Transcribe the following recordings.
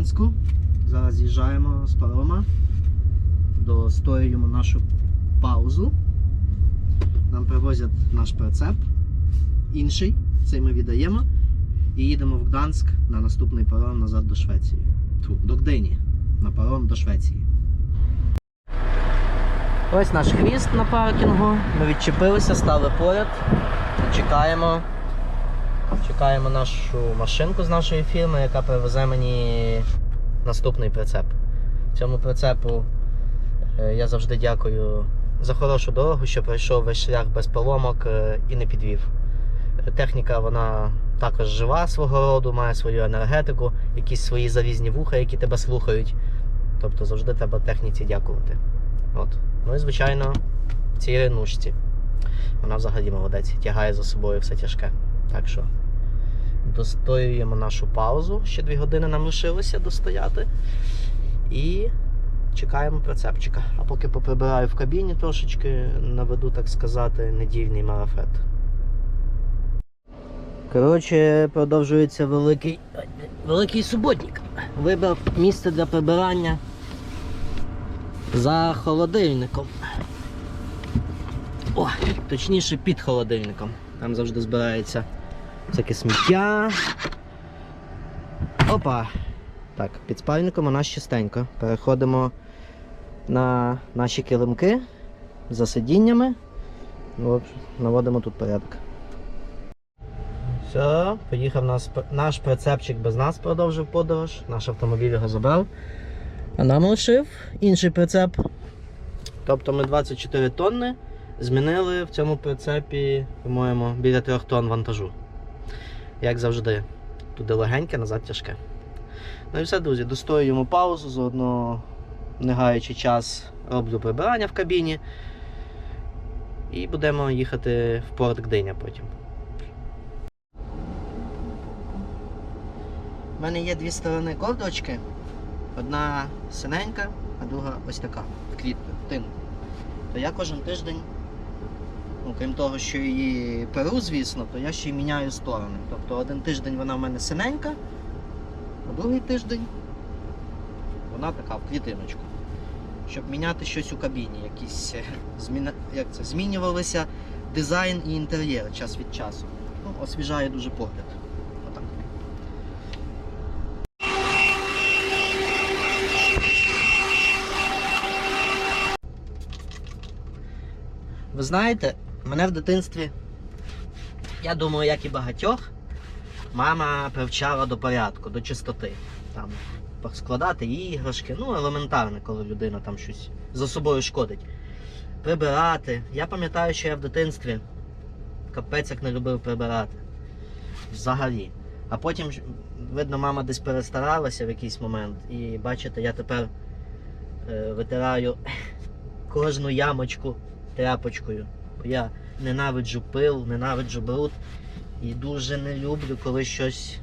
Гданську. Зараз з'їжджаємо з парома. Достоюємо нашу паузу. Нам привозять наш прицеп. Інший, цей ми віддаємо. І їдемо в Гданськ на наступний паром назад до Швеції. Тьфу, до Гдині. На паром до Швеції. Ось наш хвіст на паркінгу. Ми відчепилися, стали поряд. Чекаємо. Чекаємо нашу машинку з нашої фірми, яка привезе мені наступний прицеп. Цьому прицепу е, я завжди дякую за хорошу дорогу, що пройшов весь шлях без поломок е, і не підвів. Е, Техніка вона також жива свого роду, має свою енергетику, якісь свої залізні вуха, які тебе слухають. Тобто завжди треба техніці дякувати. От. Ну і звичайно, цій ренушці. Вона взагалі молодець, тягає за собою все тяжке. Так що достоюємо нашу паузу. Ще дві години нам лишилося достояти. І чекаємо прицепчика. А поки поприбираю в кабіні трошечки, наведу, так сказати, недільний марафет. Коротше, продовжується великий, великий суботник. Вибрав місце для прибирання за холодильником. О, точніше під холодильником. Там завжди збирається всяке сміття. Опа! Так, під спальником у нас чистенько. Переходимо на наші килимки за сидіннями. От, наводимо тут порядок. Все, поїхав нас, наш прицепчик без нас продовжив подорож. Наш автомобіль його забрав. А нам лишив інший прицеп. Тобто ми 24 тонни змінили в цьому прицепі, по-моєму, біля 3 тонн вантажу. Як завжди, туди легеньке, назад тяжке. Ну і все, друзі, достоюємо паузу, заодно не гаючи час, роблю прибирання в кабіні. І будемо їхати в порт Гдиня потім. У мене є дві сторони ковдочки. Одна синенька, а друга ось така, в клітку, в тинку. То я кожен тиждень, ну, крім того, що її перу, звісно, то я ще й міняю сторони. Тобто один тиждень вона в мене синенька, а другий тиждень вона така в клітиночку. Щоб міняти щось у кабіні, якісь е, зміна... як це, змінювалися дизайн і інтер'єр час від часу. Ну, освіжає дуже погляд. Отак. Ви знаєте, мене в дитинстві, я думаю, як і багатьох, мама привчала до порядку, до чистоти. Там складати іграшки, ну елементарно, коли людина там щось за собою шкодить. Прибирати. Я пам'ятаю, що я в дитинстві капець як не любив прибирати. Взагалі. А потім, видно, мама десь перестаралася в якийсь момент. І бачите, я тепер е, витираю кожну ямочку тряпочкою. Бо я ненавиджу пил, ненавиджу бруд і дуже не люблю, коли щось,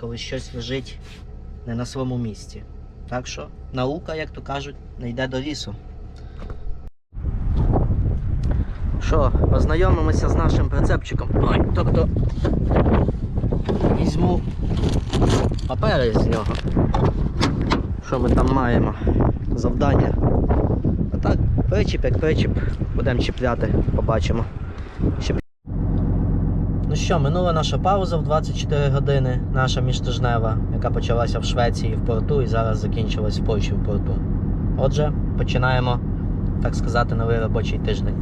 коли щось лежить не на своєму місці. Так що наука, як то кажуть, не йде до лісу. Що, познайомимося з нашим прицепчиком. Ой, тобто візьму папери з нього. Що ми там маємо? Завдання. Причіп як причіп. Будемо чіпляти, побачимо. Ще... Ну що, минула наша пауза в 24 години, наша міжтижнева, яка почалася в Швеції в порту і зараз закінчилась в Польщі в порту. Отже, починаємо, так сказати, новий робочий тиждень.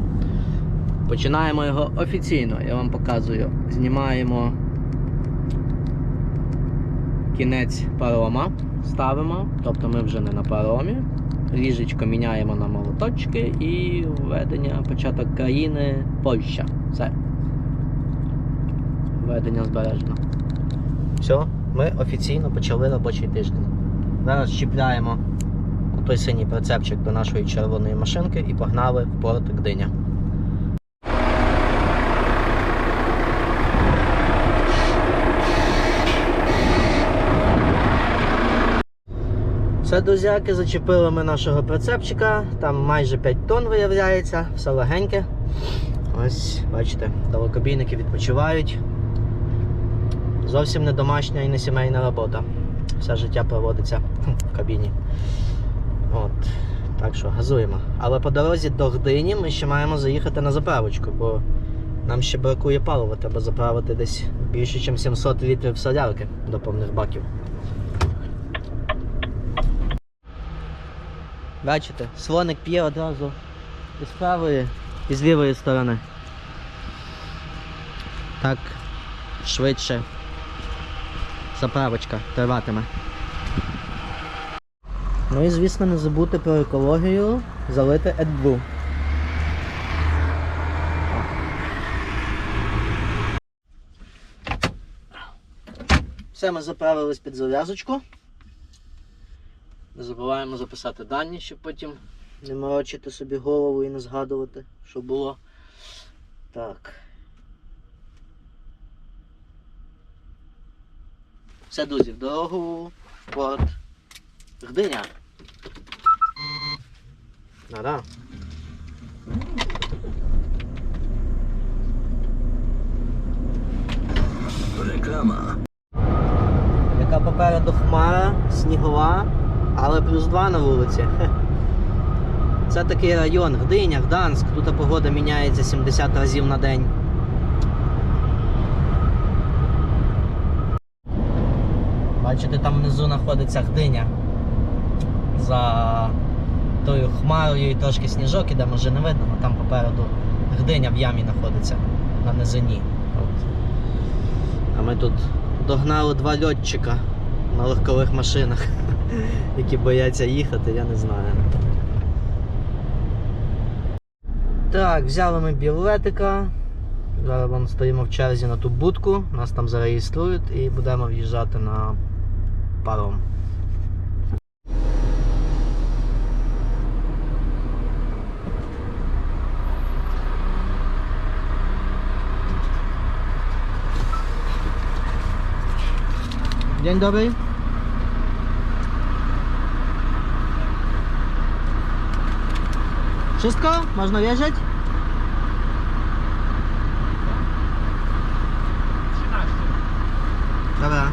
Починаємо його офіційно, я вам показую. Знімаємо кінець парома, ставимо, тобто ми вже не на паромі. Ліжечко міняємо на молоточки і введення початок країни Польща. Все. Введення збережено. Все, ми офіційно почали робочий тиждень. Зараз чіпляємо той синій прицепчик до нашої червоної машинки і погнали в порт Гдиня. Все, друзяки, зачепили ми нашого прицепчика, там майже 5 тонн виявляється, все легеньке. Ось, бачите, далекобійники відпочивають. Зовсім не домашня і не сімейна робота. Все життя проводиться в кабіні. От. Так що газуємо. Але по дорозі до Гдині ми ще маємо заїхати на заправочку, бо нам ще бракує палива. Треба заправити десь більше, ніж 700 літрів солярки до повних баків. Бачите, слоник п'є одразу і з правої, і з лівої сторони. Так швидше заправочка триватиме. Ну і звісно не забути про екологію, залити AdBlue. Все, ми заправились під зав'язочку. Не забуваємо записати дані, щоб потім не морочити собі голову і не згадувати, що було. Так. Все, друзі, в дорогу в порт Гдиня. Да-да. Реклама. Яка попереду хмара, снігова, але плюс 2 на вулиці. Це такий район, Гдиня, Гданськ, тут погода міняється 70 разів на день. Бачите, там внизу знаходиться Гдиня. За тою хмарою і трошки сніжок іде, може не видно, але там попереду Гдиня в ямі знаходиться на низині. А ми тут догнали два льотчика на легкових машинах, які бояться їхати, я не знаю. Так, взяли ми білетика. Зараз стоїмо в черзі на ту будку, нас там зареєструють і будемо в'їжджати на паром. Dzień dobry. Wszystko? Można wierzyć? 13. Dobra.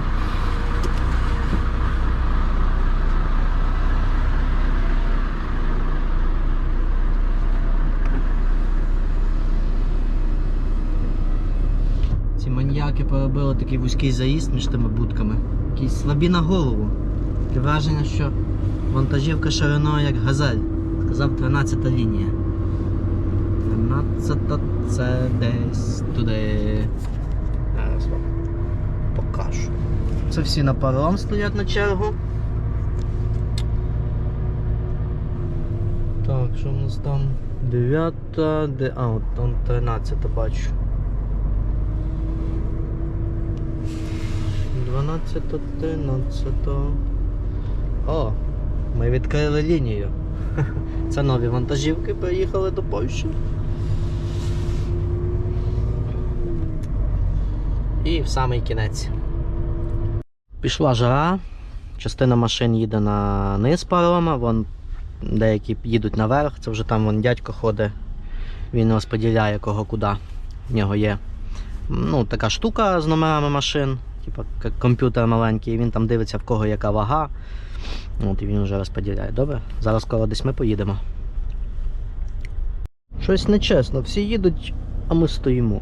Ці маньяки поробили такий вузький заїзд між тими будками. Якісь слабі на голову. Таке враження, що вантажівка шириною як газель. Сказав 13 лінія. 13 це десь туди. Зараз вам покажу. Це всі на паром стоять на чергу. Так, що в нас там? 9, де... А, от там 13 бачу. 12, 13. О, ми відкрили лінію. Це нові вантажівки приїхали до Польщі. І в самий кінець. Пішла жара, частина машин їде на низ парома, вон деякі їдуть наверх, це вже там вон дядько ходить, він розподіляє кого куди. В нього є ну, така штука з номерами машин, типу комп'ютер маленький, і він там дивиться в кого яка вага. От, і він вже розподіляє. Добре? Зараз скоро десь ми поїдемо. Щось нечесно, всі їдуть, а ми стоїмо.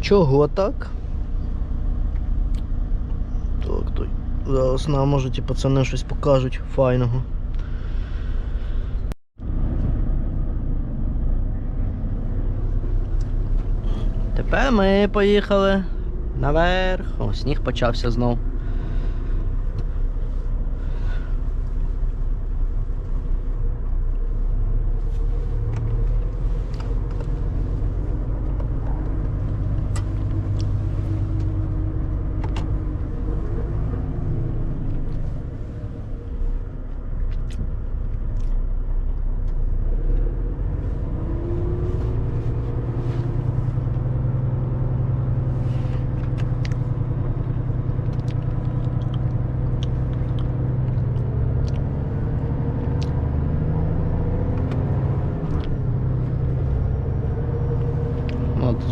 Чого так? Так, то зараз нам може ті пацани щось покажуть файного. Тепер ми поїхали наверх. О, сніг почався знов.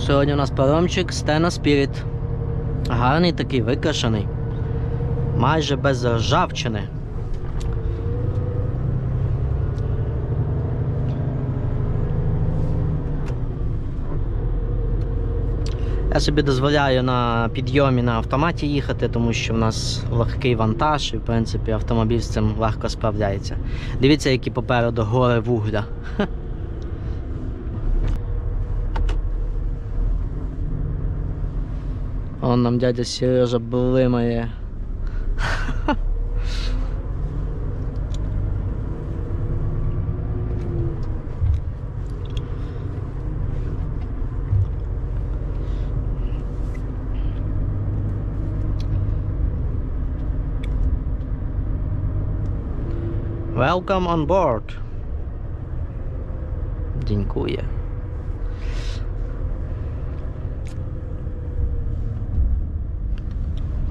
Сьогодні у нас паромчик Stena Spirit. Гарний такий, викашений. Майже без ржавчини. Я собі дозволяю на підйомі на автоматі їхати, тому що в нас легкий вантаж і, в принципі, автомобіль з цим легко справляється. Дивіться, які попереду гори вугля. Он нам дядя Сережа блимає. Welcome on board. Дякує.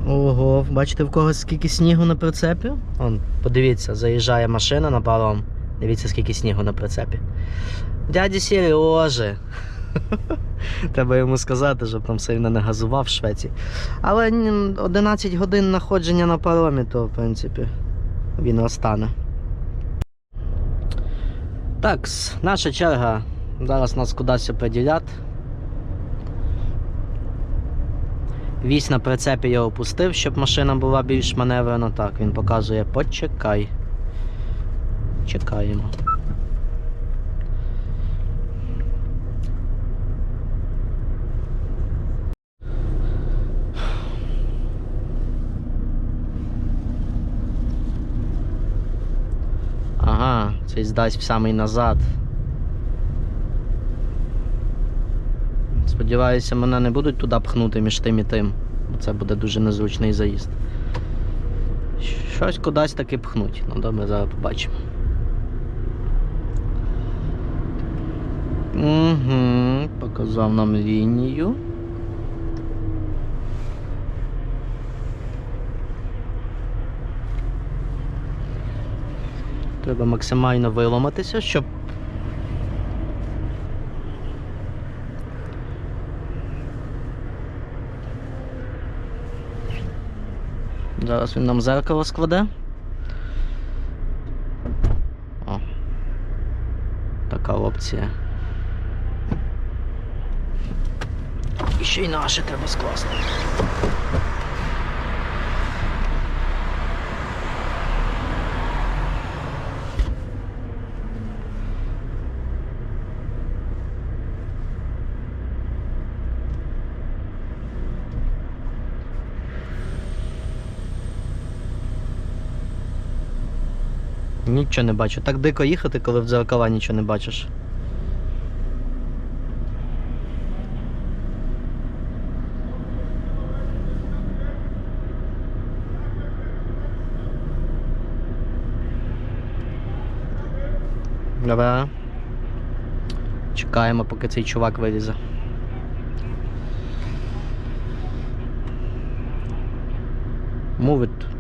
Ого, бачите в когось скільки снігу на прицепі? Он, подивіться, заїжджає машина на паром. Дивіться, скільки снігу на прицепі. Дяді Сережі. Треба йому сказати, щоб там сильно не газував в Швеції. Але 11 годин знаходження на паромі, то в принципі він розтане. Так, наша черга. Зараз нас кудись оприділять. Вісь на прицепі я опустив, щоб машина була більш маневрена. Так, він показує почекай. Чекаємо. Ага, цей здасть в самий назад. Сподіваюся, мене не будуть туди пхнути між тим і тим. Бо це буде дуже незручний заїзд. Щось кудись таки пхнуть. Ну добре, зараз побачимо. Угу, показав нам лінію. Треба максимально виламатися, щоб Зараз він нам зеркало складе. О. Така опція. І ще й наше треба скласти. Нічого не бачу. Так дико їхати, коли в дзеркала нічого не бачиш. Добре. Чекаємо, поки цей чувак вилізе. Move it.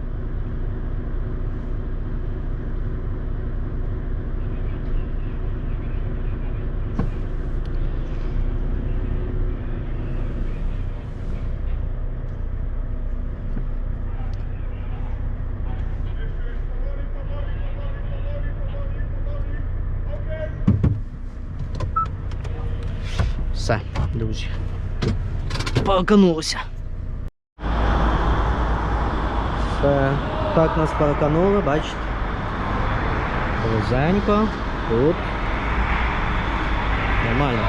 друзі. Парканулося. Все. Так нас паркануло, бачите. Близенько. Тут. Нормально.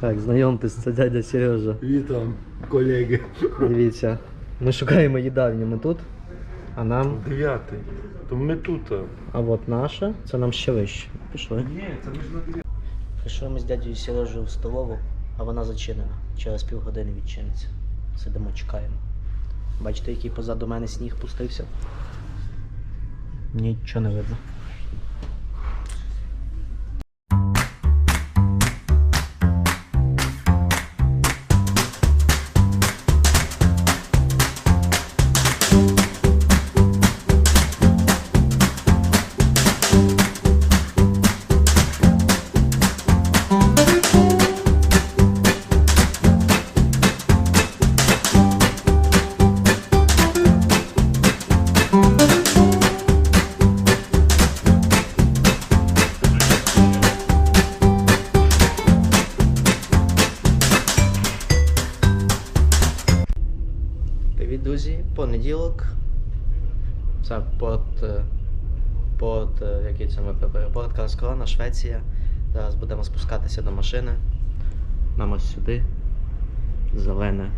Так, знайомтесь, це дядя Сережа. Вітам, колеги. Дивіться. Ми шукаємо їдальню, ми тут, А нам. Дев'ятий. То ми тут. а. От наша, це нам ще вище. Пішли. Ні, це ми ж на дев'ятий. Прийшли ми з дядю Сережею в столову, а вона зачинена. Через півгодини відчиниться. Сидимо, чекаємо. Бачите, який позаду мене сніг пустився? Нічого не видно. Понеділок. Це порт. Порт, який це ми Карскрона, Швеція. Зараз будемо спускатися до машини. Нам ось сюди. Зелене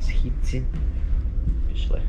східці. Пішли.